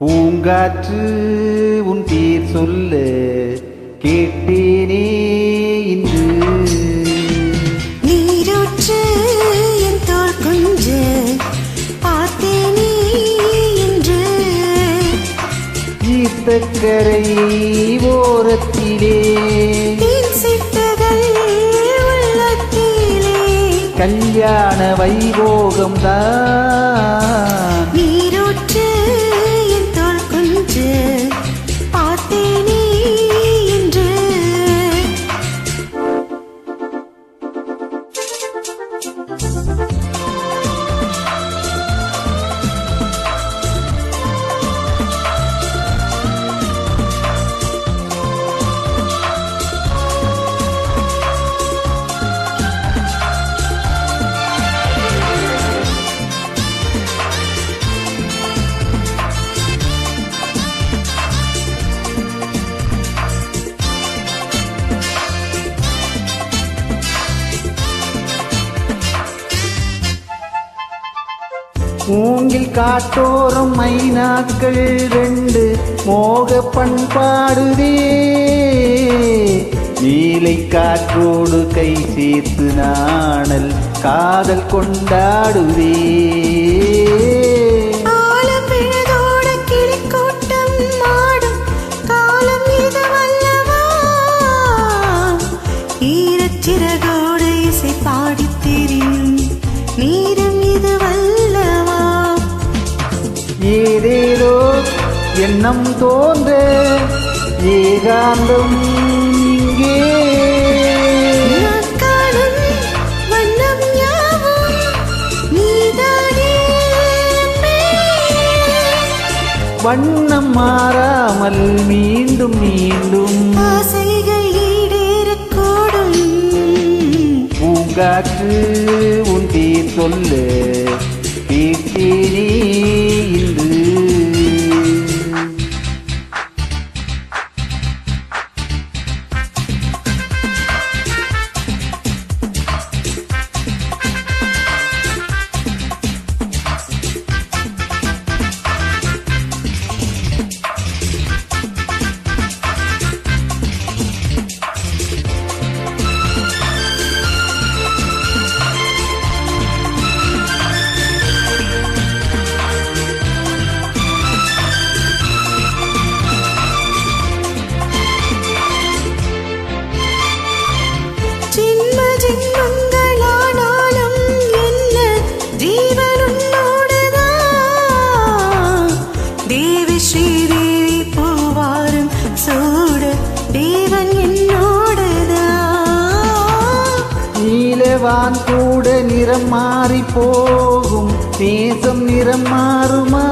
பூங்காற்று உன் பேர் சொல்ல கேட்டேனே இன்று. நீரூற்று என் தோள் கொஞ்ச பார்த்தேனே இன்று. ஈர்த்தக்கரை ஓரத்திலே கல்யாண வைபோகம் தான். மூங்கில் காட்டோரம் மைனாக்கள் ரெண்டு. மோக பண்பாடுதே நீலை காற்றோடு கை சேர்த்து நாணல் காதல் கொண்டாடுதே. எண்ணம் தோன்ற ஏகாந்தம் இங்கே. வண்ணம் மாறாமல் மீண்டும் மீண்டும். ஆசைகள் நீலவான் கூட நிறம் மாறி போகும். நேசம் நிறம் மாறுமா?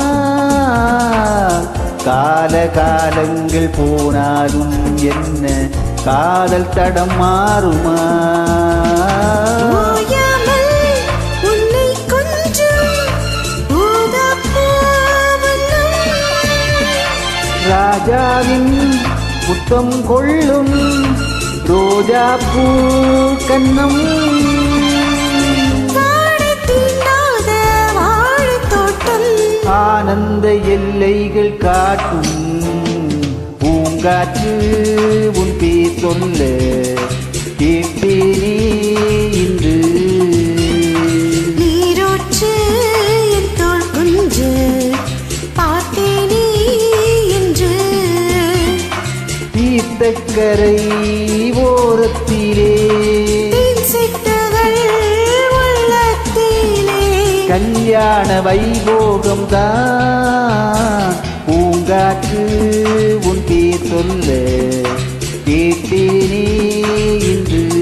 கால காலங்கள் போனாலும் என்ன? காதல் தடம் மாறுமா. ராஜாவின் புத்தம் கொள்ளும் ரோஜா பூ கண்ணம். காட்டும். பூங்காற்று உன் பேர் சொல்ல கேட்டேனே இன்று. நீரோற்று தோள் குஞ்ச பார்த்தேனே என்று தீர்த்தக்கரை ஓரத்திலே கல்யாண வைபோகம் தான். பூங்காற்று உன் பேர் சொல்ல கேட்டேனே இன்று.